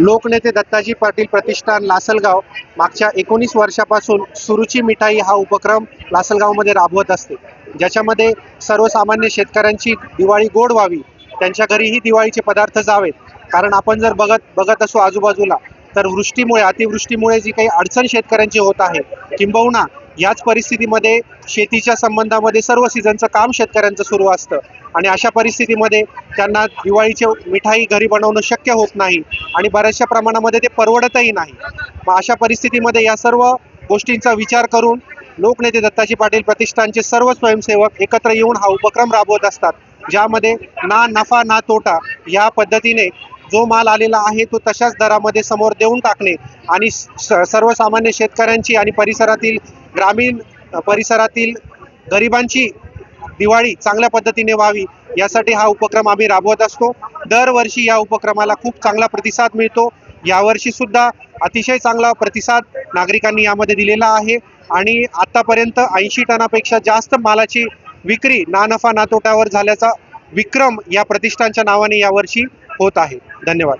लोकनेते दत्ताजी पाटील प्रतिष्ठान लासलगाव मागच्या एकोणीस वर्षापासून सुरुची मिठाई हा उपक्रम लासलगावमध्ये राबवत असते. ज्याच्यामध्ये सर्वसामान्य शेतकऱ्यांची दिवाळी गोड व्हावी त्यांच्या घरीही दिवाळीचे पदार्थ जावेत. कारण आपण जर बघत बघत असू आजूबाजूला तर वृष्टीमुळे अतिवृष्टीमुळे जी काही अडचण शेतकऱ्यांची होत आहे किंबहुना याच परिस्थितीमध्ये शेतीच्या संबंधामध्ये सर्व सीझनचं काम शेतकऱ्यांचं सुरू असतं. आणि अशा परिस्थितीमध्ये त्यांना दिवाळीचे मिठाई घरी बनवणं शक्य होत नाही आणि बऱ्याचशा प्रमाणामध्ये ते परवडतही नाही. मग अशा परिस्थितीमध्ये या सर्व गोष्टींचा विचार करून लोकनेते दत्ताजी पाटील प्रतिष्ठानचे सर्व स्वयंसेवक एकत्र येऊन हा उपक्रम राबवत असतात ज्यामध्ये ना नफा ना तोटा या पद्धतीने जो माल आलेला आहे तो तशाच दरामध्ये समोर देऊन टाकणे आणि स- सर्वसामान्य शेतकऱ्यांची आणि परिसरातील ग्रामीण परिसरातील गरिबांची दिवाळी चांगल्या पद्धतीने व्हावी यासाठी हा उपक्रम आम्ही राबवत असतो. दरवर्षी या उपक्रमाला खूप चांगला प्रतिसाद मिळतो. यावर्षी सुद्धा अतिशय चांगला प्रतिसाद नागरिकांनी यामध्ये दिलेला आहे. आणि आतापर्यंत ऐंशी टनापेक्षा जास्त मालाची विक्री ना नफा ना तोट्यावर झाल्याचा विक्रम या प्रतिष्ठानच्या नावाने यावर्षी होत आहे. धन्यवाद.